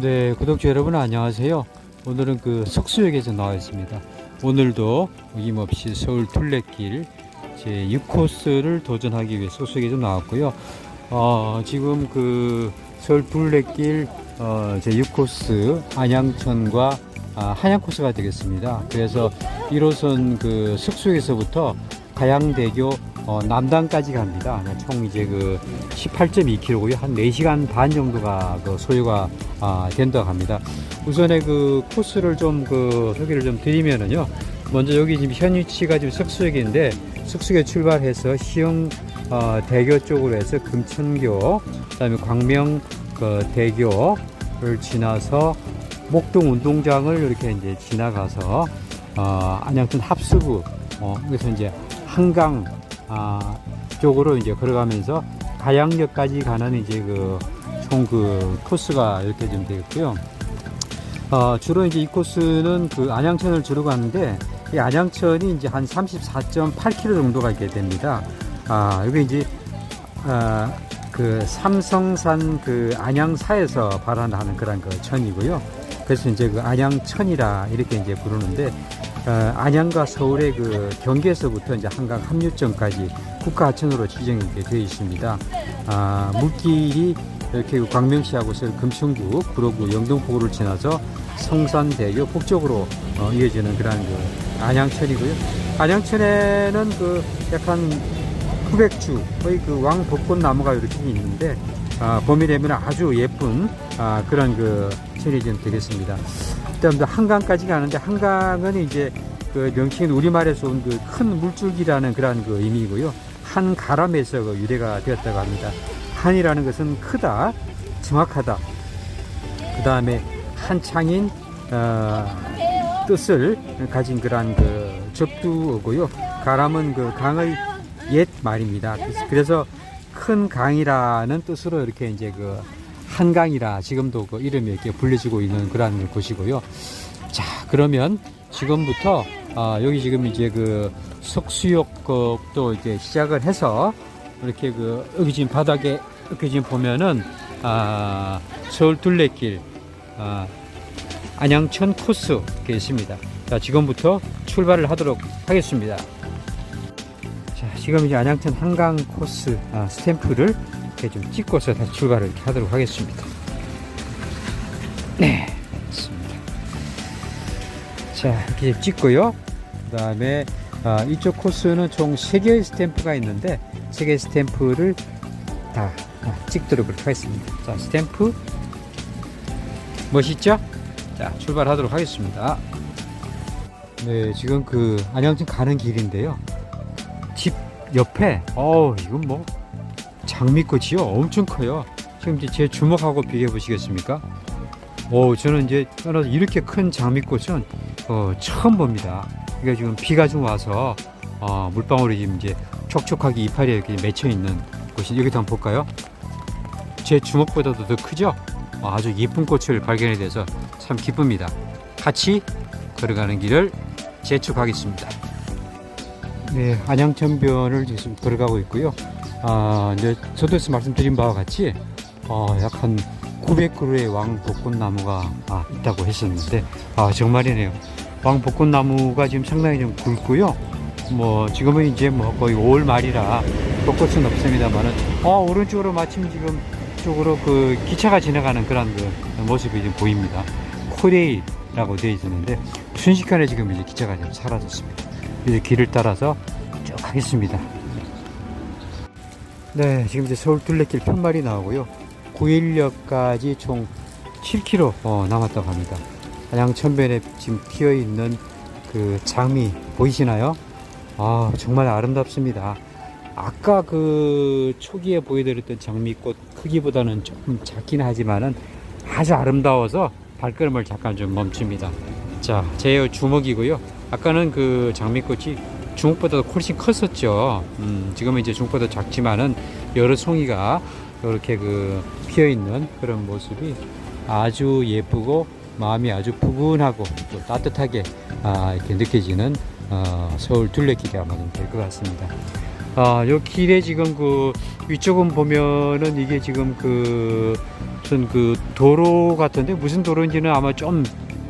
네, 구독자 여러분 안녕하세요. 오늘은 그 석수역에서 나와 있습니다. 오늘도 어김없이 서울 둘레길 제 6코스를 도전하기 위해 석수역에서 나왔고요. 어, 지금 그 서울 둘레길 어, 제 6코스 안양천과 아, 한양 코스가 되겠습니다. 그래서 1호선 그 석수역에서부터 가양대교 어, 남단까지 갑니다. 네, 총 이제 그 18.2km고요. 한 4시간 반 정도가 그 소요가 아, 된다고 합니다. 우선에 그 코스를 좀 그 소개를 좀 드리면은요. 먼저 여기 지금 현 위치가 지금 석수역인데 석수역 출발해서 시흥 어, 대교 쪽으로 해서 금천교, 그다음에 광명 그 대교를 지나서 목동 운동장을 이렇게 이제 지나가서 어, 안양천 합수부 어, 그래서 이제 한강 아, 쪽으로 이제 걸어가면서 가양역까지 가는 이제 그총그 코스가 이렇게 좀 되겠고요. 어, 주로 이제 이 코스는 그 안양천을 주로 가는데 이 안양천이 이제 한 34.8km 정도가 있게 됩니다. 아, 여기 이제 아, 그 삼성산 그 안양사에서 발환하는 그런 그 천이고요. 그래서 이제 그 안양천이라 이렇게 이제 부르는데 어, 안양과 서울의 그 경계에서부터 이제 한강 합류점까지 국가하천으로 지정이 되어 있습니다. 아, 물길이 이렇게 그 광명시하고 금천구, 구로구, 영등포구를 지나서 성산대교 북쪽으로 어, 이어지는 그런 그 안양천이고요. 안양천에는 그 약간 후백주, 거의 그 왕벚꽃 나무가 이렇게 있는데 아, 봄이 되면 아주 예쁜 아, 그런 그 천이 좀 되겠습니다. 그다음 또 한강까지 가는데 한강은 이제 그 명칭은 우리말에서 온 그 큰 물줄기라는 그런 그 의미고요. 한 가람에서 그 유래가 되었다고 합니다. 한이라는 것은 크다, 정확하다. 그 다음에 한창인 어, 뜻을 가진 그러한 그 적두어고요. 가람은 그 강의 옛 말입니다. 그래서 큰 강이라는 뜻으로 이렇게 이제 그 한강이라 지금도 그 이름이 이렇게 불려지고 있는 그러한 곳이고요. 자, 그러면 지금부터 아, 여기 지금 이제 그 석수역도 이제 시작을 해서 이렇게 그 여기 지금 바닥에 이렇게 지금 보면은 아, 서울 둘레길 아, 안양천 코스 이렇게 있습니다. 자, 지금부터 출발을 하도록 하겠습니다. 자, 지금 이제 안양천 한강 코스 아, 스탬프를 이렇게 좀 찍고서 다시 출발을 이렇게 하도록 하겠습니다. 네, 맞습니다. 자, 이렇게 찍고요. 그 다음에 아, 이쪽 코스는 총 3개의 스탬프가 있는데 3개의 스탬프를 다 아, 찍도록 그렇게 하겠습니다. 자, 스탬프 멋있죠? 자, 출발하도록 하겠습니다. 네, 지금 그 안양천 가는 길인데요. 집 옆에, 어우, 이건 뭐 장미꽃이요. 엄청 커요. 지금 이제 제 주먹하고 비교해 보시겠습니까? 오, 저는 이제 이렇게 큰 장미꽃은 어, 처음 봅니다. 이게 지금 비가 좀 와서 어, 물방울이 지금 이제 촉촉하게 이파리에 이렇게 맺혀 있는 곳이 여기도 한번 볼까요? 제 주먹보다도 더 크죠? 어, 아주 예쁜 꽃을 발견해 돼서 참 기쁩니다. 같이 걸어가는 길을 재촉하겠습니다. 네, 안양천변을 지금 걸어가고 있고요. 아, 이제 저도에서 말씀드린 바와 같이 어, 약한 900그루의 왕 벚꽃나무가 아, 있다고 했었는데 아 정말이네요. 왕 벚꽃나무가 지금 상당히 좀 굵고요. 뭐 지금은 이제 뭐 거의 5월 말이라 벚꽃은 없습니다만은 어 오른쪽으로 마침 지금 쪽으로 그 기차가 지나가는 그런 그 모습이 좀 보입니다. 코레일이라고 되어 있었는데 순식간에 지금 이제 기차가 좀 사라졌습니다. 이제 길을 따라서 쭉 가겠습니다. 네, 지금 이제 서울 둘레길 편말이 나오고요. 구일역까지 총 7km 어, 남았다고 합니다. 안양천변에 지금 피어 있는 그 장미 보이시나요? 아, 정말 아름답습니다. 아까 그 초기에 보여드렸던 장미꽃 크기보다는 조금 작긴 하지만은 아주 아름다워서 발걸음을 잠깐 좀 멈춥니다. 자, 제 주먹이고요. 아까는 그 장미꽃이 주먹보다 훨씬 컸었죠. 음, 지금은 이제 주먹보다 작지만은 여러 송이가 이렇게 그 피어 있는 그런 모습이 아주 예쁘고 마음이 아주 푸근하고 또 따뜻하게 아, 이렇게 느껴지는 어, 서울 둘레길이 아마 될 것 같습니다. 아, 요 길에 지금 그 위쪽은 보면은 이게 지금 그 무슨 그 도로 같은데 무슨 도로인지는 아마 좀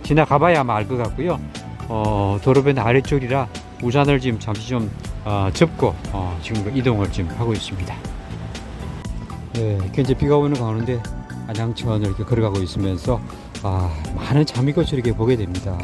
지나가봐야 아마 알 것 같고요. 어, 도로변 아래쪽이라 우산을 지금 잠시 좀 어, 접고 어, 지금 그 이동을 지금 하고 있습니다. 네, 이렇게 이제 비가 오는 가운데 안양천을 이렇게 걸어가고 있으면서 아, 많은 장미꽃을 이렇게 보게 됩니다.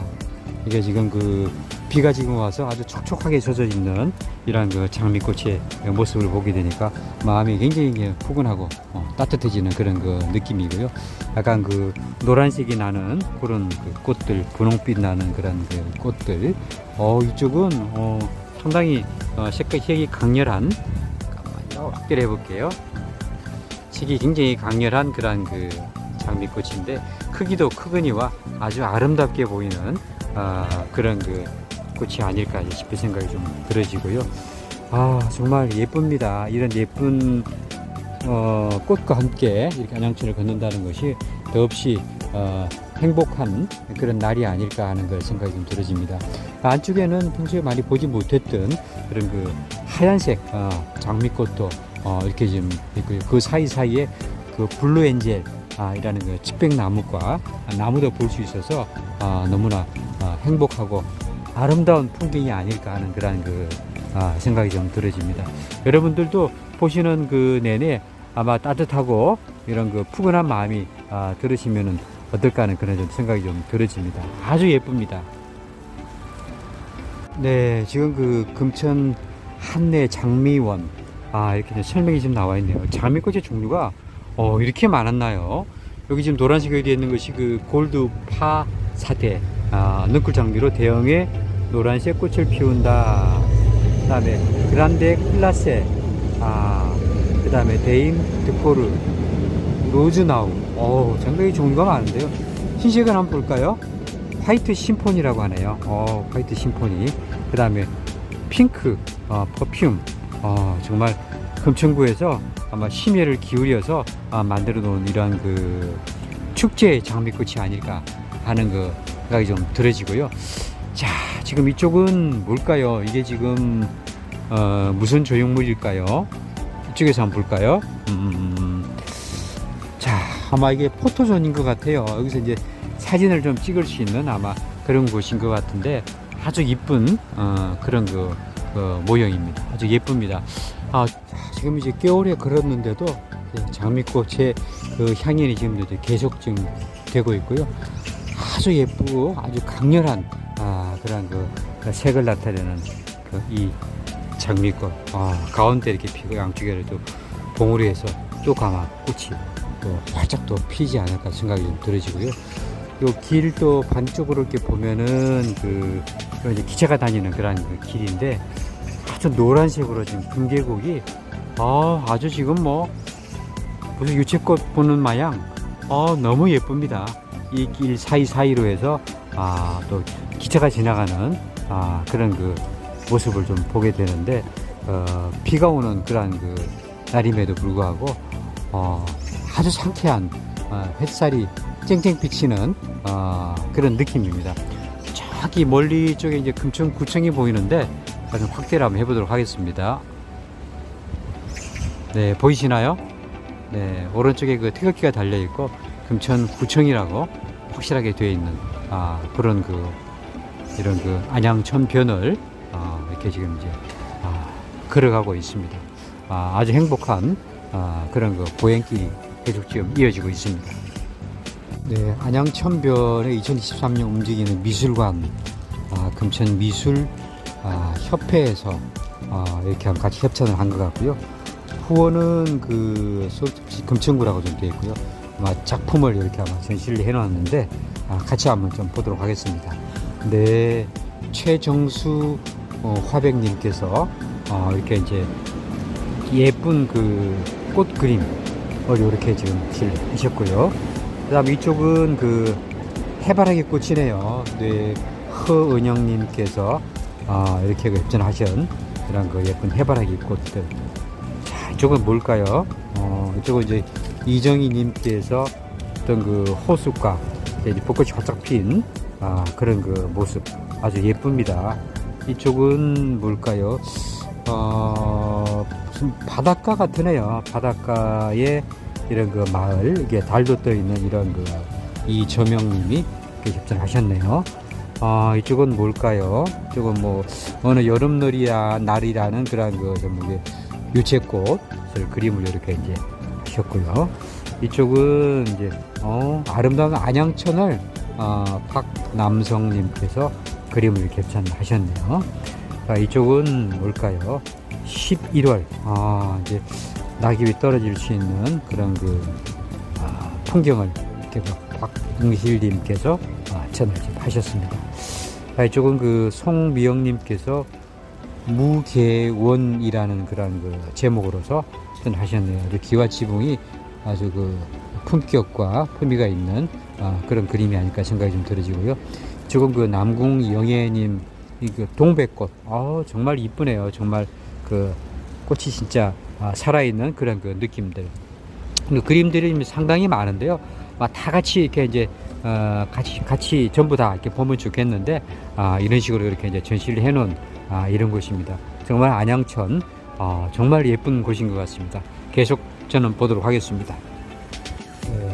이게 지금 그 비가 지금 와서 아주 촉촉하게 젖어 있는 이러한 그 장미꽃의 모습을 보게 되니까 마음이 굉장히 이제 푸근하고 어, 따뜻해지는 그런 그 느낌이고요. 약간 그 노란색이 나는 그런 그 꽃들, 분홍빛 나는 그런 그 꽃들. 어, 이쪽은 어, 상당히 어, 색깔 색이 강렬한 잠깐만요. 확대를 해볼게요. 색이 굉장히 강렬한 그런 그 장미꽃인데 크기도 크거니와 아주 아름답게 보이는 아, 그런 그 꽃이 아닐까 싶은 생각이 좀 들어지고요. 아 정말 예쁩니다. 이런 예쁜 어, 꽃과 함께 이렇게 안양천을 걷는다는 것이 더없이 어, 행복한 그런 날이 아닐까 하는 걸 생각이 좀 들어집니다. 안쪽에는 평소에 많이 보지 못했던 그런 그 하얀색 어, 장미꽃도 어, 이렇게 지금 있고요. 그 사이 사이에 그 블루 엔젤 아, 이라는 그 측백나무과 나무도 볼 수 있어서 아, 너무나 아, 행복하고 아름다운 풍경이 아닐까 하는 그런 그 아, 생각이 좀 들어집니다. 여러분들도 보시는 그 내내 아마 따뜻하고 이런 그 푸근한 마음이 아, 들으시면은 어떨까 하는 그런 좀 생각이 좀 들어집니다. 아주 예쁩니다. 네, 지금 그 금천 한내 장미원 아 이렇게 설명이 좀 나와 있네요. 장미꽃의 종류가 어 이렇게 많았나요? 여기 지금 노란색으로 되어 있는 것이 그 골드 파 사대 아 너클 장미로 대형의 노란색 꽃을 피운다. 그 다음에 그란데 클라세 아 그 다음에 데임 드코르 로즈나우 어 상당히 종류가 많은데요. 흰색은 한번 볼까요? 화이트 심포니라고 하네요. 어, 화이트 심포니. 그 다음에 핑크, 어, 퍼퓸. 어, 정말 금천구에서 아마 심혈을 기울여서 아, 만들어 놓은 이러한 그 축제 장미꽃이 아닐까 하는 그 생각이 좀 들어지고요. 자, 지금 이쪽은 뭘까요? 이게 지금, 어, 무슨 조형물일까요? 이쪽에서 한번 볼까요? 음, 자, 아마 이게 포토존인 것 같아요. 여기서 이제 사진을 좀 찍을 수 있는 아마 그런 곳인 것 같은데 아주 이쁜 어, 그런 그, 그 모형입니다. 아주 예쁩니다. 아, 지금 이제 겨울에 걸었는데도 예, 장미꽃의 그 향연이 지금 계속 지금 되고 있고요. 아주 예쁘고 아주 강렬한 아, 그런 그, 그 색을 나타내는 그 이 장미꽃 아, 가운데 이렇게 피고 양쪽에를 또 봉우리 해서 또 가마 꽃이 또 활짝 또 피지 않을까 생각이 좀 들어지고요. 요 길도 반쪽으로 이렇게 보면은 그 이제 기차가 다니는 그런 그 길인데 아주 노란색으로 지금 금계곡이 아 아주 지금 뭐 무슨 유채꽃 보는 마냥 어 너무 예쁩니다. 이 길 사이 사이로 해서 아또 기차가 지나가는 아 그런 그 모습을 좀 보게 되는데 어, 비가 오는 그런 그 날임에도 불구하고 어, 아주 상쾌한 어, 햇살이 쨍쨍 비치는 어, 그런 느낌입니다. 저기 멀리 쪽에 이제 금천 구청이 보이는데 좀 확대를 한번 해보도록 하겠습니다. 네, 보이시나요? 네, 오른쪽에 그 태극기가 달려 있고 금천 구청이라고 확실하게 되어 있는 아, 그런 그 이런 그 안양천 변을 어, 이렇게 지금 이제 아, 걸어가고 있습니다. 아, 아주 행복한 아, 그런 그 보행길이 계속 지금 이어지고 있습니다. 네, 안양 천변의 2023년 움직이는 미술관, 아, 금천 미술 아, 협회에서 아, 이렇게 같이 협찬을 한 것 같고요. 후원은 그 금천구라고 좀 되어 있고요. 아마 작품을 이렇게 아마 전시를 해놨는데 아, 같이 한번 좀 보도록 하겠습니다. 네, 최정수 어, 화백님께서 어, 이렇게 이제 예쁜 그 꽃 그림을 이렇게 지금 실으셨고요. 그다음 이쪽은 그 해바라기 꽃이네요. 네, 허은영님께서 아, 이렇게 웹전하신 그런 그 예쁜 해바라기 꽃들. 자, 이쪽은 뭘까요? 어, 이쪽은 이제 이정희님께서 어떤 그 호숫가, 이제 벚꽃이 활짝 핀 아, 그런 그 모습 아주 예쁩니다. 이쪽은 뭘까요? 어, 무슨 바닷가 같으네요. 바닷가에 이런 그 마을 이게 달도 떠 있는 이런 그 이저명님이 협찬하셨네요. 아 이쪽은 뭘까요? 이쪽은 뭐 어느 여름놀이야 날이라는 그런 그 전부 유채꽃을 그림을 이렇게 이제 하셨고요. 이쪽은 이제 어, 아름다운 안양천을 어, 박남성님께서 그림을 개천하셨네요. 아, 이쪽은 뭘까요? 11월 아 이제 낙엽이 떨어질 수 있는 그런 그 아, 풍경을 이렇게 박응실님께서 아, 천을 지금 하셨습니다. 아, 이쪽은 그 송미영님께서 무계원이라는 그런 그 제목으로서 하셨네요. 기와 지붕이 아주 그 품격과 품위가 있는 아, 그런 그림이 아닐까 생각이 좀 들어지고요. 지금 그 남궁 영예님 이그 동백꽃, 아 정말 이쁘네요. 정말 그 꽃이 진짜 아, 살아있는 그런 그 느낌들. 그 그림들이 상당히 많은데요. 아, 다 같이 이렇게 이제 어, 같이 같이 전부 다 이렇게 보면 좋겠는데 아, 이런 식으로 이렇게 이제 전시를 해놓은 아, 이런 곳입니다. 정말 안양천 아, 정말 예쁜 곳인 것 같습니다. 계속 저는 보도록 하겠습니다.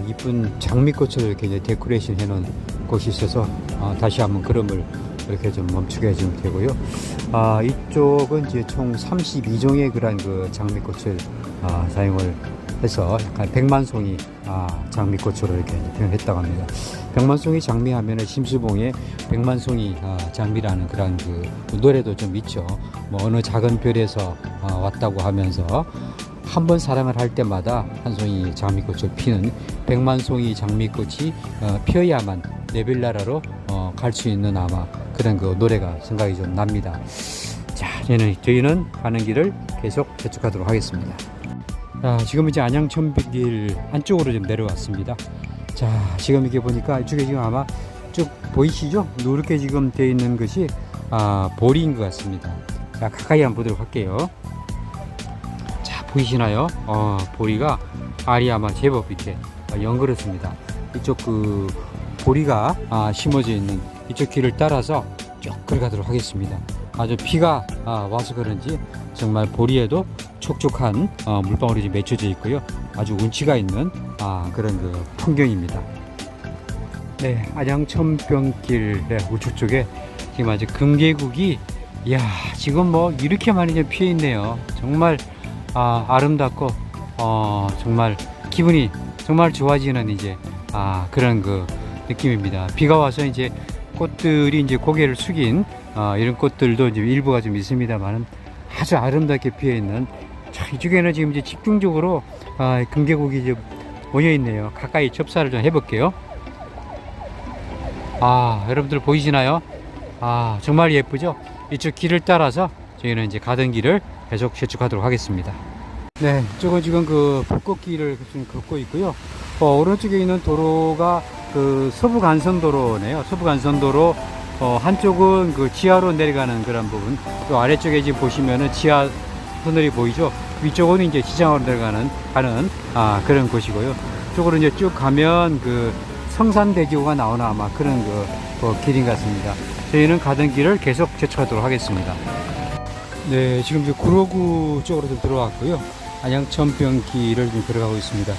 네, 이쁜 장미꽃을 이렇게 이제 데코레이션 해놓은 곳이 있어서 아, 다시 한번 걸음을 이렇게 좀 멈추게 좀 되고요. 아, 이쪽은 이제 총 32종의 그런 그 장미꽃을 아, 사용을 해서 약간 백만송이 아, 장미꽃으로 이렇게 표현했다고 합니다. 백만송이 장미 하면은 심수봉의 백만송이 아, 장미라는 그런 그 노래도 좀 있죠. 뭐 어느 작은 별에서 아, 왔다고 하면서 한 번 사랑을 할 때마다 한 송이 장미꽃을 피는 백만 송이 장미꽃이 어, 피어야만 네빌나라로 어, 갈수 있는 아마 그런 그 노래가 생각이 좀 납니다. 자, 저희는, 저희는 가는 길을 계속 재촉하도록 하겠습니다. 자, 지금 이제 안양천길 안쪽으로 좀 내려왔습니다. 자, 지금 이게 보니까 이쪽에 지금 아마 쭉 보이시죠? 누렇게 지금 되어 있는 것이 아, 보리인 것 같습니다. 자, 가까이 한번 보도록 할게요. 자, 보이시나요? 어, 보리가 알이 아마 제법 이렇게 어, 연그렇습니다. 이쪽 그 보리가 아, 심어져 있는 이쪽 길을 따라서 쭉 걸어가도록 하겠습니다. 아주 비가 아, 와서 그런지 정말 보리에도 촉촉한 어, 물방울이 좀 맺혀져 있고요. 아주 운치가 있는 아, 그런 그 풍경입니다. 네, 안양천병길 네, 우측 쪽에 지금 아주 금계국이 이야 지금 뭐 이렇게 많이 좀 피어 있네요. 정말 아, 아름답고 어, 정말 기분이 정말 좋아지는 이제 아, 그런 그 느낌입니다. 비가 와서 이제 꽃들이 이제 고개를 숙인 아, 이런 꽃들도 이제 일부가 좀 있습니다만은 아주 아름답게 피어 있는 자, 이쪽에는 지금 이제 집중적으로 아, 금계국이 이제 모여 있네요. 가까이 접사를 좀 해볼게요. 아, 여러분들 보이시나요? 아, 정말 예쁘죠? 이쪽 길을 따라서 저희는 이제 가던 길을 계속 재촉하도록 하겠습니다. 네, 이쪽은 지금 그 벚꽃길을 좀 걷고 있고요. 어, 오른쪽에 있는 도로가 그 서부 간선도로네요. 서부 간선도로 어, 한쪽은 그 지하로 내려가는 그런 부분, 또 아래쪽에 지금 보시면은 지하 터널이 보이죠? 위쪽은 이제 시장으로 내려가는 가는 아, 그런 곳이고요. 쪽으로 이제 쭉 가면 그 성산대교가 나오나 아마 그런 그, 그 길인 것 같습니다. 저희는 가던 길을 계속 재촉하도록 하겠습니다. 네, 지금 이제 구로구 쪽으로 좀 들어왔고요. 안양천병길을 좀 걸어가고 있습니다.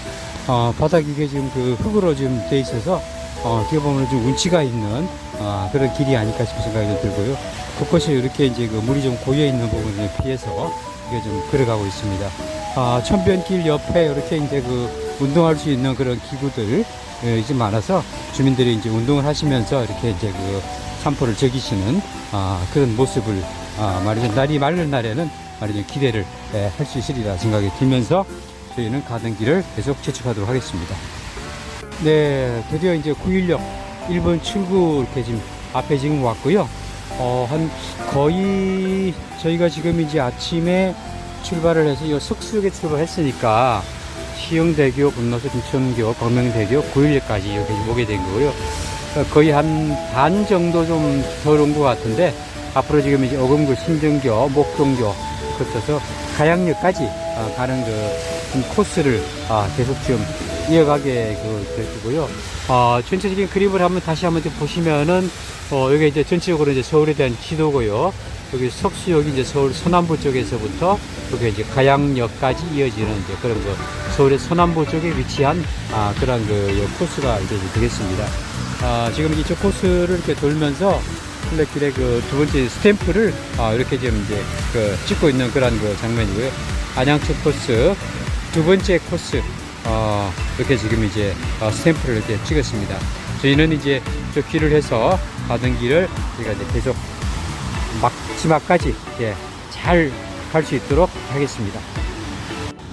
어, 바닥이 이게 지금 그 흙으로 지금 돼 있어서 어, 어떻게 보면 좀 운치가 있는 어, 그런 길이 아닐까 싶은 생각이 좀 들고요. 곳곳이 이렇게 이제 그 물이 좀 고여 있는 부분을 피해서 이게 좀 걸어가고 있습니다. 아, 천변길 옆에 이렇게 이제 그 운동할 수 있는 그런 기구들 예, 이제 많아서 주민들이 이제 운동을 하시면서 이렇게 이제 그 산포를 즐기시는 아, 그런 모습을 아, 말이죠. 날이 맑은 날에는 말이죠. 기대를 예, 할수 있으리라 생각이 들면서 저희는 가던 길을 계속 재촉하도록 하겠습니다. 네, 드디어 이제 916 1번 출구 이렇게 지금 앞에 지금 왔고요. 어, 한 거의 저희가 지금 이제 아침에 출발을 해서 이 석수역에 출발했으니까 시흥대교 건너서 인천교, 광명대교, 916까지 이렇게 오게 된 거고요. 어, 거의 한 반 정도 좀덜온것 같은데 앞으로 지금 이제 어금구, 신정교, 목동교 거쳐서 가양역까지 어, 가는 그좀 코스를 아, 계속 지금 이어가게 그 되고요. 어, 전체적인 그림을 한번 다시 한번 좀 보시면은 어, 여기 이제 전체적으로 이제 서울에 대한 지도고요. 여기 석수역이 이제 서울 서남부 쪽에서부터 여기 이제 가양역까지 이어지는 이제 그런 그 서울의 서남부 쪽에 위치한 아, 그런 그 코스가 이제 되겠습니다. 아, 지금 이쪽 코스를 이렇게 돌면서 플랫 길의 그 두 번째 스탬프를 아, 이렇게 지금 이제 그 찍고 있는 그런 그 장면이고요. 안양천 코스 두 번째 코스 어, 이렇게 지금 이제 어, 스탬프를 이렇게 찍었습니다. 저희는 이제 저 길을 해서 가던 길을 저희가 이제 계속 마지막까지 예, 잘 갈 수 있도록 하겠습니다.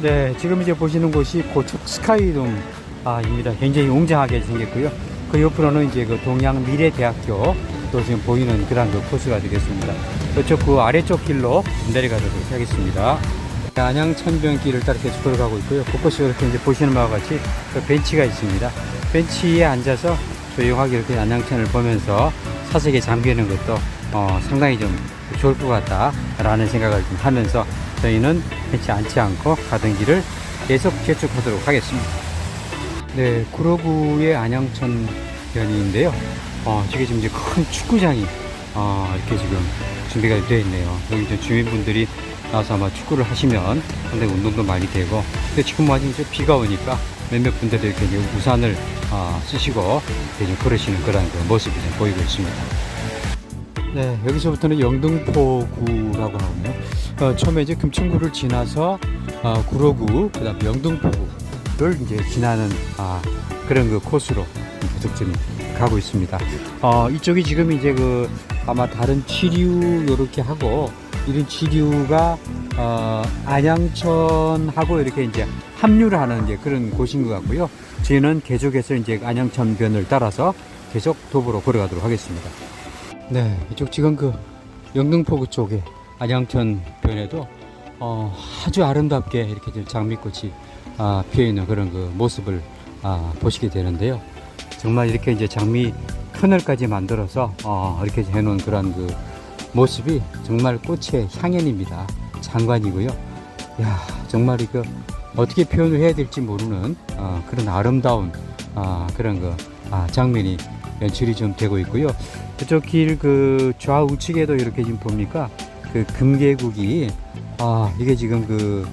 네, 지금 이제 보시는 곳이 고척 스카이돔입니다. 굉장히 웅장하게 생겼고요. 그 옆으로는 이제 그 동양 미래대학교 또 지금 보이는 그런 그 코스가 되겠습니다. 이쪽 그 아래쪽 길로 내려가도록 하겠습니다. 안양 천변 길을 따라 계속 걸어가고 있고요. 곳곳이 이렇게 이제 보시는 바와 같이 그 벤치가 있습니다. 벤치에 앉아서 조용하게 이렇게 안양천을 보면서 사색에 잠기는 것도 어, 상당히 좀 좋을 것 같다라는 생각을 좀 하면서 저희는 벤치 앉지 않고 가던 길을 계속 재촉하도록 하겠습니다. 네, 구로구의 안양천 변인데요. 어, 저게 지금 이제 큰 축구장이 어, 이렇게 지금 준비가 되어 있네요. 여기 이제 주민분들이 나와서 아마 축구를 하시면 상당히 운동도 많이 되고 근데 지금 마침 이제 비가 오니까 몇몇 분들이 이렇게 우산을 어, 쓰시고 이렇게 좀 걸으시는 그런 그 모습이 좀 보이고 있습니다. 네, 여기서부터는 영등포구라고 나오네요. 어, 처음에 이제 금천구를 지나서 어, 구로구, 그 다음 영등포구를 이제 지나는 아, 그런 그 코스로 계속 지금 가고 있습니다. 어, 이쪽이 지금 이제 그 아마 다른 치류 요렇게 하고 이런 치류가 어, 안양천하고 이렇게 이제 합류를 하는 이제 그런 곳인 것 같고요. 저희는 계속해서 이제 안양천변을 따라서 계속 도보로 걸어가도록 하겠습니다. 네, 이쪽 지금 그 영등포구 쪽에 안양천변에도 어, 아주 아름답게 이렇게 좀 장미꽃이 아, 피어 있는 그런 그 모습을 아, 보시게 되는데요. 정말 이렇게 이제 장미 터널까지 만들어서 어, 이렇게 해놓은 그런 그 모습이 정말 꽃의 향연입니다. 장관이고요. 야 정말 이거 어떻게 표현을 해야 될지 모르는 어, 그런 아름다운 어, 그런 그 아, 장면이 연출이 좀 되고 있고요. 그쪽 길 그 좌우측에도 이렇게 지금 봅니까? 그 금계국이 아 이게 지금 그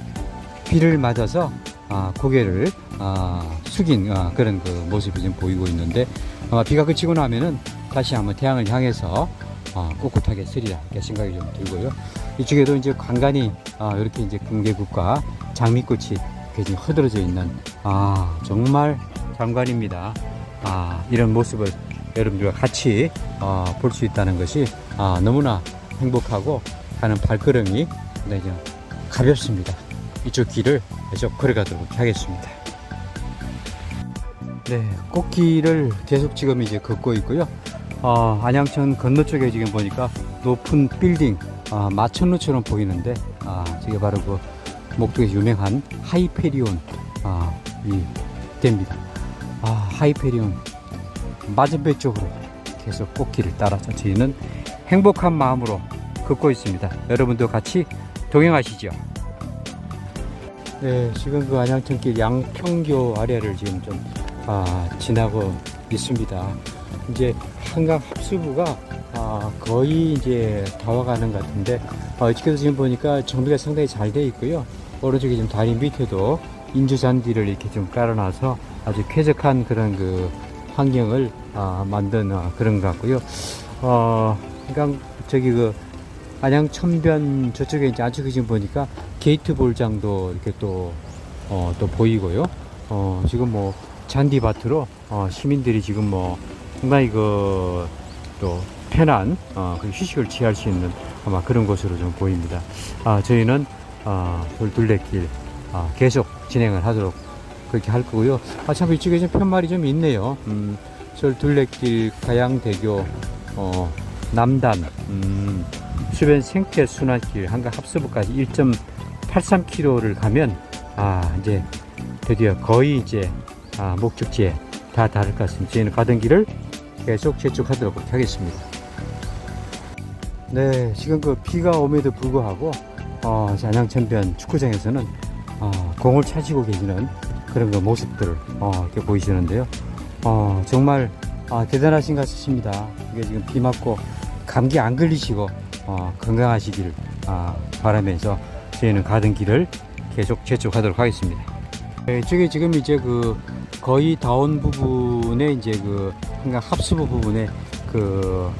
비를 맞아서 아, 고개를 아, 숙인 아, 그런 그 모습이 좀 보이고 있는데 아마 비가 그치고 나면은 다시 한번 태양을 향해서 아, 꿋꿋하게 쓰리라 이렇게 생각이 좀 들고요. 이쪽에도 이제 간간히 아, 이렇게 이제 금계국과 장미꽃이 지금 흐드러져 있는 아 정말 장관입니다. 아 이런 모습을 여러분들과 같이 아, 볼 수 있다는 것이 아, 너무나 행복하고 가는 발걸음이 네, 좀 가볍습니다. 이쪽 길을 계속 걸어가도록 하겠습니다. 네, 꽃길을 계속 지금 이제 걷고 있고요. 어, 안양천 건너 쪽에 지금 보니까 높은 빌딩, 아, 마천루처럼 보이는데, 아, 저게 바로 그 목동에서 유명한 하이페리온, 아, 이, 됩니다. 아, 하이페리온 맞은배 쪽으로 계속 꽃길을 따라서 저희는 행복한 마음으로 걷고 있습니다. 여러분도 같이 동행하시죠. 네, 지금 그 안양천길 양평교 아래를 지금 좀 아, 지나고 있습니다. 이제 한강 합수부가 아, 거의 이제 다 와가는 것 같은데 어, 이쪽에서 지금 보니까 정비가 상당히 잘 돼 있고요. 오른쪽에 지금 다리 밑에도 인조 잔디를 이렇게 좀 깔아놔서 아주 쾌적한 그런 그 환경을 아, 만든 아, 그런 것 같고요. 어, 그러니까 저기 그 안양 천변 저쪽에 이제 안쪽에 지금 보니까 게이트 볼장도 이렇게 또, 어, 또 보이고요. 어, 지금 뭐 잔디밭으로 어, 시민들이 지금 뭐 상당히 그 또 편한 어, 그 휴식을 취할 수 있는 아마 그런 곳으로 좀 보입니다. 아, 저희는 아, 돌둘레길 아, 계속 진행을 하도록 그렇게 할 거고요. 아, 참 이쪽에 좀 편말이 좀 있네요. 음, 서울 둘레길 가양대교 어, 남단 음, 주변 생태 순환길 한강 합수부까지 1.83km를 가면 아 이제 드디어 거의 이제 아, 목적지에 다 다를 것 같습니다. 저희는 가던 길을 계속 재촉하도록 하겠습니다. 네, 지금 그 비가 오에도 불구하고 어, 안양천변 축구장에서는 어, 공을 차시고 계시는 그런 그 모습들을 어, 이렇게 보이시는데요. 어, 정말 아, 대단하신 것 같습니다. 이게 지금 비 맞고 감기 안 걸리시고 어, 건강하시길 아, 바라면서 저희는 가던 길을 계속 재촉하도록 하겠습니다. 네, 저게 지금 이제 그 거의 다운 부분에 이제 그 한강 합수부 부분에 그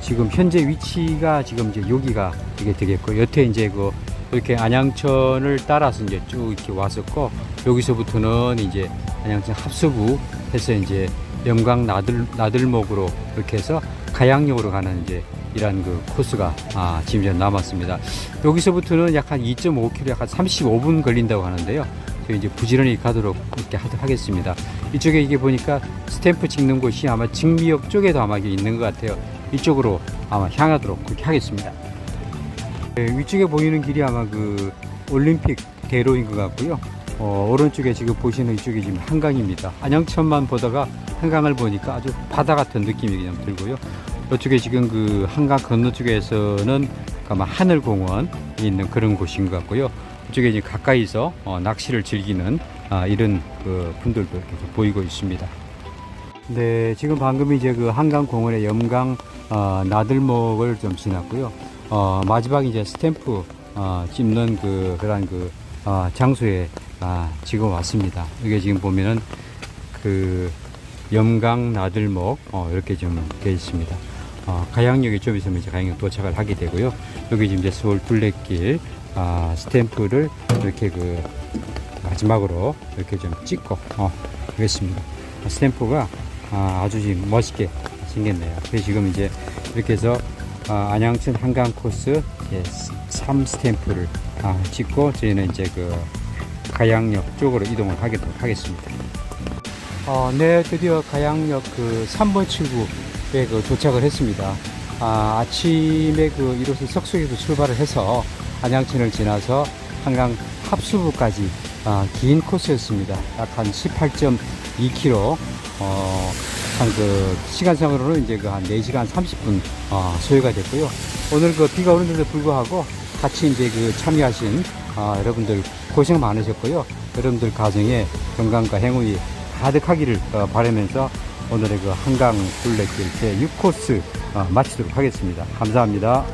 지금 현재 위치가 지금 이제 여기가 이게 되겠고 여태 이제 그 이렇게 안양천을 따라서 이제 쭉 이렇게 왔었고 여기서부터는 이제 안양천 합수부 해서 이제 영광 나들 나들목으로 이렇게 해서 가양역으로 가는 이제 이런 그 코스가 아, 지금 이제 남았습니다. 여기서부터는 약 한 2.5km, 약 한 35분 걸린다고 하는데요. 저희 이제 부지런히 가도록 하도록 하겠습니다. 이쪽에 이게 보니까 스탬프 찍는 곳이 아마 직미역 쪽에도 아마 있는 것 같아요. 이쪽으로 아마 향하도록 그렇게 하겠습니다. 네, 위쪽에 보이는 길이 아마 그 올림픽 대로인 것 같고요. 어, 오른쪽에 지금 보시는 이쪽이 지금 한강입니다. 안양천만 보다가 한강을 보니까 아주 바다 같은 느낌이 그냥 들고요. 이쪽에 지금 그 한강 건너쪽에서는 아마 하늘공원이 있는 그런 곳인 것 같고요. 이쪽에 이제 가까이서 어, 낚시를 즐기는 아, 이런 그 분들도 이렇게 보이고 있습니다. 네, 지금 방금 이제 그 한강공원의 염강 어, 나들목을 좀 지났고요. 어, 마지막 이제 스탬프 어, 찍는 그 그런 그 어, 장소에 아, 지금 왔습니다. 이게 지금 보면은 그 염강 나들목 어, 이렇게 좀 되어 있습니다. 어, 가양역에 좀 있으면 이제 가양역 도착을 하게 되고요. 여기 지금 이제 서울 둘레길 아, 스탬프를 이렇게 그 마지막으로 이렇게 좀 찍고 어, 하겠습니다. 스탬프가 아, 아주 지금 멋있게 생겼네요. 그래서 지금 이제 이렇게 해서 아, 안양천 한강 코스 3 스탬프를 아, 찍고 저희는 이제 그 가양역 쪽으로 이동을 하도록 하겠습니다. 어, 네, 드디어 가양역 그 3번 출구에 그 도착을 했습니다. 아, 아침에 그 이곳을 석수에서 출발을 해서 안양천을 지나서 한강 합수부까지 아, 긴 코스였습니다. 약 한 18.2km, 어, 한 그 시간상으로는 이제 그 한 4시간 30분 어, 소요가 됐고요. 오늘 그 비가 오는데도 불구하고 같이 이제 그 참여하신 아, 여러분들 고생 많으셨고요. 여러분들 가정에 건강과 행운이 가득하기를 어, 바라면서 오늘의 그 한강 둘레길 제 6코스 어, 마치도록 하겠습니다. 감사합니다.